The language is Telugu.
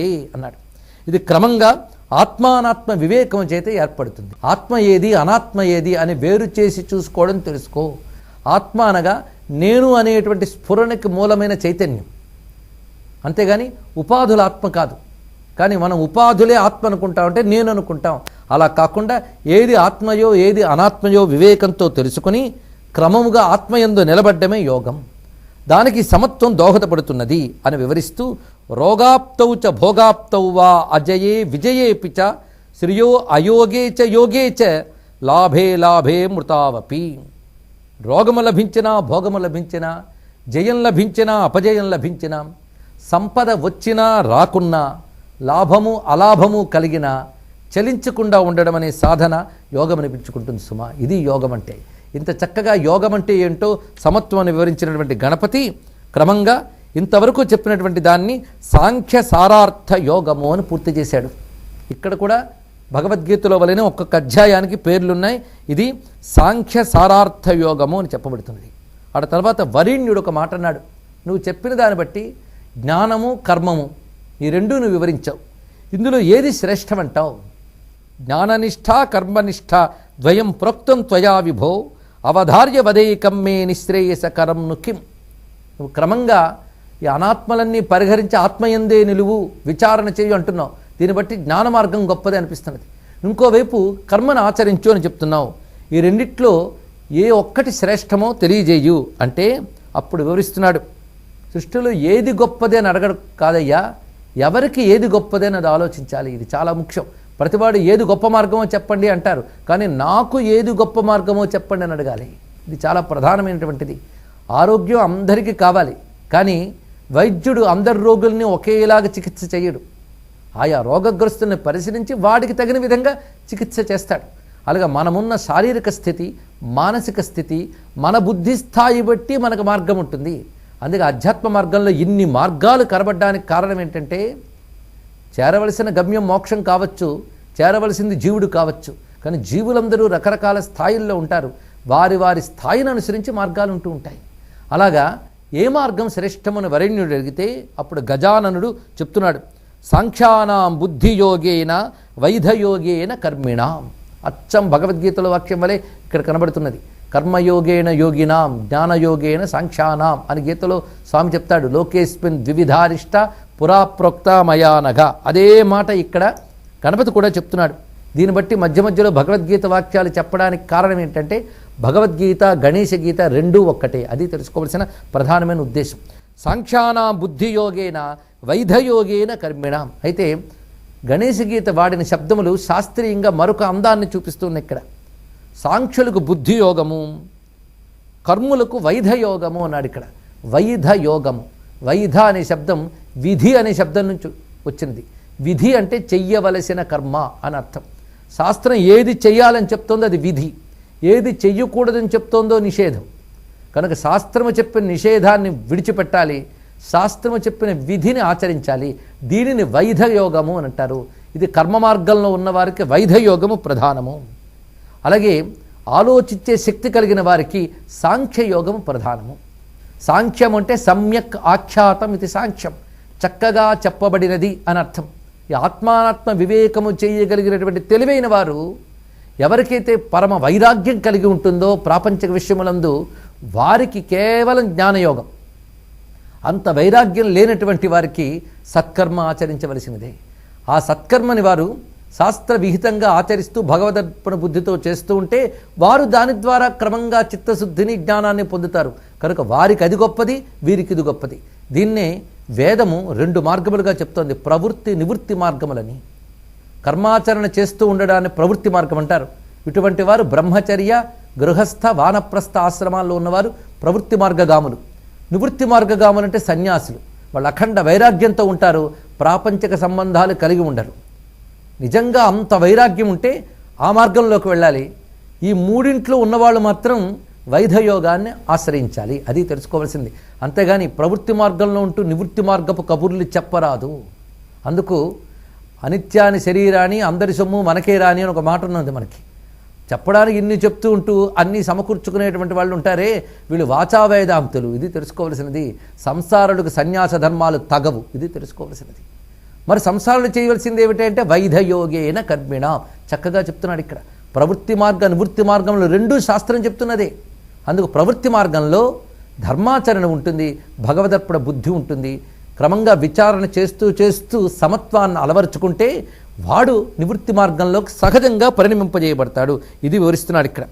అన్నాడు. ఇది క్రమంగా ఆత్మానాత్మ వివేకం చేత ఏర్పడుతుంది. ఆత్మ ఏది అనాత్మ ఏది అని వేరు చేసి చూసుకోవడం తెలుసుకో. ఆత్మ అనగా నేను అనేటువంటి స్ఫురణకి మూలమైన చైతన్యం. అంతేగాని ఉపాధుల ఆత్మ కాదు. కానీ మనం ఉపాధులే ఆత్మ అనుకుంటాం అంటే నేను అనుకుంటాం. అలా కాకుండా ఏది ఆత్మయో ఏది అనాత్మయో వివేకంతో తెలుసుకుని క్రమముగా ఆత్మయందు నిలబడ్డమే యోగం. దానికి సమత్వం దోహదపడుతున్నది అని వివరిస్తూ రోగాప్తౌ చ భోగాప్తౌ వా అజయే విజయేపి చ శ్రియో అయోగే చ యోగే చ లాభే లాభే మృతావపి. రోగము లభించినా భోగము లభించినా జయం లభించినా అపజయం లభించినా సంపద వచ్చినా రాకున్నా లాభము అలాభము కలిగిన చలించకుండా ఉండడం అనే సాధన యోగం అనిపించుకుంటుంది సుమా. ఇది యోగం అంటే ఇంత చక్కగా యోగం అంటే ఏంటో సమత్వాన్ని వివరించినటువంటి గణపతి క్రమంగా ఇంతవరకు చెప్పినటువంటి దాన్ని సాంఖ్య సారార్థ యోగము అని పూర్తి చేశాడు. ఇక్కడ కూడా భగవద్గీతలో వలనే ఒక్కొక్క అధ్యాయానికి పేర్లున్నాయి. ఇది సాంఖ్య సారార్థ యోగము అని చెప్పబడుతున్నది. ఆడ తర్వాత వరిణ్యుడు ఒక మాట అన్నాడు. నువ్వు చెప్పిన దాన్ని బట్టి జ్ఞానము కర్మము ఈ రెండూ నువ్వు వివరించావు. ఇందులో ఏది శ్రేష్టమంటావు? జ్ఞాననిష్ట కర్మనిష్ట ద్వయం ప్రోక్తం త్వయా విభో అవధార్య వదేకం మే నిశ్రేయసకరం నుకిం నువ్వు క్రమంగా ఈ అనాత్మలన్నీ పరిహరించి ఆత్మయందే నిలువు విచారణ చేయు అంటున్నావు. దీన్ని బట్టి జ్ఞాన మార్గం గొప్పది అనిపిస్తున్నది. ఇంకోవైపు కర్మను ఆచరించు అని చెప్తున్నావు. ఈ రెండిట్లో ఏ ఒక్కటి శ్రేష్టమో తెలియజేయు అంటే అప్పుడు వివరిస్తున్నాడు. సృష్టిలో ఏది గొప్పది అని అడగడు కాదయ్యా. ఎవరికి ఏది గొప్పది అన్నది ఆలోచించాలి. ఇది చాలా ముఖ్యం. ప్రతివాడు ఏది గొప్ప మార్గమో చెప్పండి అంటారు. కానీ నాకు ఏది గొప్ప మార్గమో చెప్పండి అని అడగాలి. ఇది చాలా ప్రధానమైనటువంటిది. ఆరోగ్యం అందరికీ కావాలి. కానీ వైద్యుడు అందరి రోగుల్ని ఒకేలాగా చికిత్స చేయడు. ఆయా రోగగ్రస్తుల్ని పరిశీలించి వాడికి తగిన విధంగా చికిత్స చేస్తాడు. అలాగే మనమున్న శారీరక స్థితి మానసిక స్థితి మన బుద్ధి స్థాయి బట్టి మనకు మార్గం ఉంటుంది. అందుకే ఆధ్యాత్మ మార్గంలో ఇన్ని మార్గాలు కనబడడానికి కారణం ఏంటంటే చేరవలసిన గమ్యం మోక్షం కావచ్చు చేరవలసింది జీవుడు కావచ్చు. కానీ జీవులందరూ రకరకాల స్థాయిల్లో ఉంటారు. వారి వారి స్థాయిని అనుసరించి మార్గాలు ఉంటూ ఉంటాయి. అలాగా ఏ మార్గం శ్రేష్టమని వరేణ్యుడు అడిగితే అప్పుడు గజాననుడు చెప్తున్నాడు సాంఖ్యానాం బుద్ధియోగేన వైధయోగేన కర్మిణాం. అచ్చం భగవద్గీతలో వాక్యం వలె ఇక్కడ కనబడుతున్నది కర్మయోగేన యోగినాం జ్ఞానయోగేన సాంఖ్యానాం అని గీతలో స్వామి చెప్తాడు లోకేస్మిన్ ద్వివిధారిష్ట పురాప్రోక్తమయానఘ. అదే మాట ఇక్కడ గణపతి కూడా చెప్తున్నాడు. దీన్ని బట్టి మధ్య మధ్యలో భగవద్గీత వాక్యాలు చెప్పడానికి కారణం ఏంటంటే భగవద్గీత గణేశ గీత రెండూ ఒక్కటే. అది తెలుసుకోవాల్సిన ప్రధానమైన ఉద్దేశం. సాంఖ్యానాం బుద్ధియోగేన వైధయోగేన కర్మిణ. అయితే గణేశ గీత వాడిన శబ్దములు శాస్త్రీయంగా మరొక అందాన్ని చూపిస్తున్నాయి ఇక్కడ. సాంఖ్యులకు బుద్ధియోగము కర్ములకు వైధయోగము అన్నాడు ఇక్కడ. వైధయోగము. వైధ అనే శబ్దం విధి అనే శబ్దం నుంచి వచ్చినది. విధి అంటే చెయ్యవలసిన కర్మ అని అర్థం. శాస్త్రం ఏది చెయ్యాలని చెప్తోందో అది విధి. ఏది చెయ్యకూడదని చెప్తోందో నిషేధం. కనుక శాస్త్రము చెప్పిన నిషేధాన్ని విడిచిపెట్టాలి శాస్త్రము చెప్పిన విధిని ఆచరించాలి దీనిని వైధయోగము అని అంటారు. ఇది కర్మ మార్గంలో ఉన్నవారికి వైధయోగము ప్రధానము. అలాగే ఆలోచించే శక్తి కలిగిన వారికి సాంఖ్యయోగము ప్రధానము. సాంఖ్యం అంటే సమ్యక్ ఆఖ్యాతం ఇది సాంఖ్యం. చక్కగా చెప్పబడినది అని అర్థం. ఈ ఆత్మానాత్మ వివేకము చేయగలిగినటువంటి తెలివైన వారు ఎవరికైతే పరమ వైరాగ్యం కలిగి ఉంటుందో ప్రాపంచిక విషయములందు వారికి కేవలం జ్ఞానయోగం. అంత వైరాగ్యం లేనటువంటి వారికి సత్కర్మ ఆచరించవలసినదే. ఆ సత్కర్మని వారు శాస్త్ర విహితంగా ఆచరిస్తూ భగవదర్పణ బుద్ధితో చేస్తూ ఉంటే వారు దాని ద్వారా క్రమంగా చిత్తశుద్ధిని జ్ఞానాన్ని పొందుతారు. కనుక వారికి అది గొప్పది వీరికి ఇది గొప్పది. దీన్నే వేదము రెండు మార్గములుగా చెప్తోంది. ప్రవృత్తి నివృత్తి మార్గములని. కర్మాచరణ చేస్తూ ఉండడాన్ని ప్రవృత్తి మార్గం అంటారు. ఇటువంటి వారు బ్రహ్మచర్య గృహస్థ వానప్రస్థ ఆశ్రమాల్లో ఉన్నవారు ప్రవృత్తి మార్గగాములు. నివృత్తి మార్గగాములు అంటే సన్యాసులు. వాళ్ళు అఖండ వైరాగ్యంతో ఉంటారు ప్రాపంచిక సంబంధాలు కలిగి ఉండరు. నిజంగా అంత వైరాగ్యం ఉంటే ఆ మార్గంలోకి వెళ్ళాలి. ఈ మూడింట్లో ఉన్నవాళ్ళు మాత్రం వైధయోగాన్ని ఆశ్రయించాలి. అది తెలుసుకోవాల్సింది. అంతేగాని ప్రవృత్తి మార్గంలో ఉంటూ నివృత్తి మార్గపు కబుర్లు చెప్పరాదు. అందుకు అనిత్యాని శరీరాన్ని అందరి సొమ్ము మనకే రాని అని ఒక మాట ఉన్నది మనకి. చెప్పడానికి ఇన్ని చెప్తూ ఉంటూ అన్నీ సమకూర్చుకునేటువంటి వాళ్ళు ఉంటారే వీళ్ళు వాచావేదాంతులు. ఇది తెలుసుకోవలసినది. సంసారులకు సన్యాస ధర్మాలు తగవు. ఇది తెలుసుకోవలసినది. మరి సంసారాలు చేయవలసింది ఏమిటంటే వైధయోగేన కర్మిణ. చక్కగా చెప్తున్నాడు ఇక్కడ. ప్రవృత్తి మార్గ నివృత్తి మార్గంలో రెండూ శాస్త్రం చెప్తున్నదే. అందుకు ప్రవృత్తి మార్గంలో ధర్మాచరణ ఉంటుంది భగవదర్పణ బుద్ధి ఉంటుంది క్రమంగా విచారణ చేస్తూ చేస్తూ సమత్వాన్ని అలవరుచుకుంటే వాడు నివృత్తి మార్గంలో సహజంగా పరిణమింపజేయబడతాడు. ఇది వివరిస్తున్నాడు ఇక్కడ.